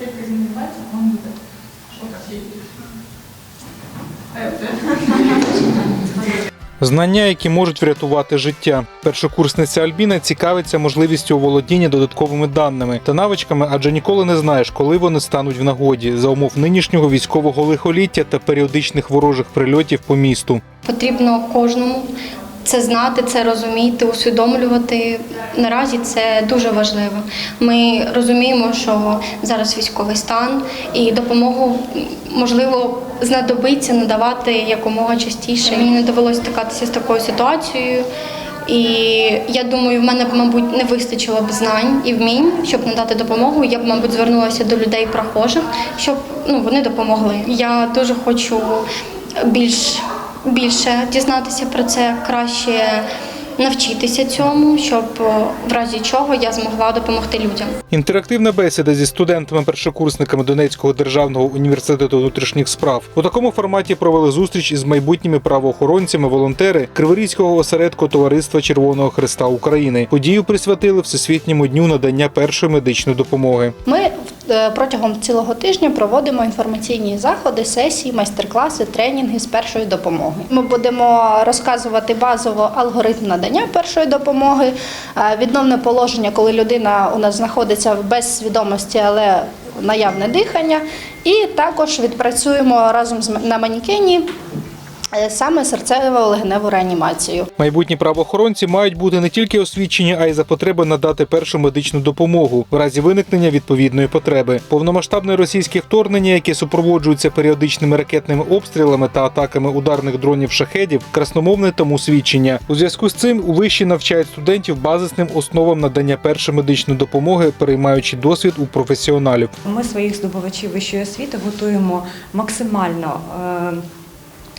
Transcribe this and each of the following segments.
Если занимается, он будет что-то. Знання, які можуть врятувати життя. Першокурсниця Альбіна цікавиться можливістю оволодіння додатковими даними та навичками, адже ніколи не знаєш, коли вони стануть в нагоді за умов нинішнього військового лихоліття та періодичних ворожих прильотів по місту. Потрібно кожному це знати, це розуміти, усвідомлювати. Наразі це дуже важливо. Ми розуміємо, що зараз військовий стан і допомогу можливо знадобиться надавати якомога частіше. Мені не довелося стикатися з такою ситуацією. І я думаю, в мене б, мабуть, не вистачило б знань і вмінь, щоб надати допомогу. Я б, мабуть, звернулася до людей прохожих, щоб ну, вони допомогли. Я дуже хочу більш більше дізнатися про це, краще навчитися цьому, щоб в разі чого я змогла допомогти людям. Інтерактивна бесіда зі студентами-першокурсниками Донецького державного університету внутрішніх справ у такому форматі провели зустріч із майбутніми правоохоронцями, волонтери Криворізького осередку Товариства Червоного Христа України. Подію присвятили Всесвітньому дню надання першої медичної допомоги. Ми е, протягом цілого тижня проводимо інформаційні заходи, сесії, майстер-класи, тренінги з першої допомоги. Ми будемо розказувати базово алгоритм надання першої допомоги, е, відновне положення, коли людина у нас знаходиться без свідомості, але наявне дихання. І також відпрацюємо разом з на манікені е, саме серцево-легеневу реанімацію. Майбутні правоохоронці мають бути не тільки освічені, а й за потреби надати першу медичну допомогу в разі виникнення відповідної потреби. Повномасштабне російське вторгнення, яке супроводжується періодичними ракетними обстрілами та атаками ударних дронів шахедів, красномовне тому свідчення. У зв'язку з цим у виші навчають студентів базисним основам надання першої медичної допомоги, переймаючи досвід у професіоналів. Ми своїх здобувачів вищої освіти готуємо максимально. е,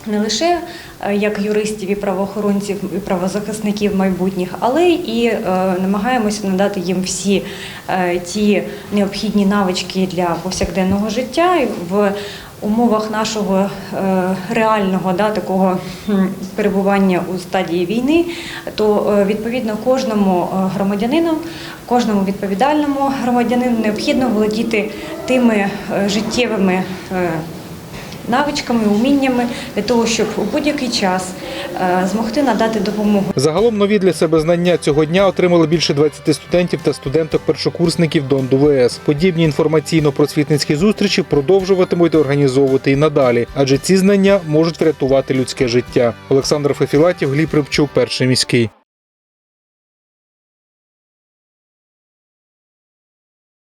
Не лише е, як юристів і правоохоронців і правозахисників майбутніх, але і е, намагаємося надати їм всі е, ті необхідні навички для повсякденного життя в умовах нашого реального да, такого перебування у стадії війни, то відповідно кожному громадянину, кожному відповідальному громадянину необхідно володіти тими життєвими навичками, уміннями для того, щоб у будь-який час е, змогти надати допомогу. Загалом нові для себе знання цього дня отримали більше 20 студентів та студенток-першокурсників Донду ВС. Подібні інформаційно-просвітницькі зустрічі продовжуватимуть організовувати і надалі, адже ці знання можуть врятувати людське життя. Олександр Фефілатів, Гліб Рибчук, перший міський.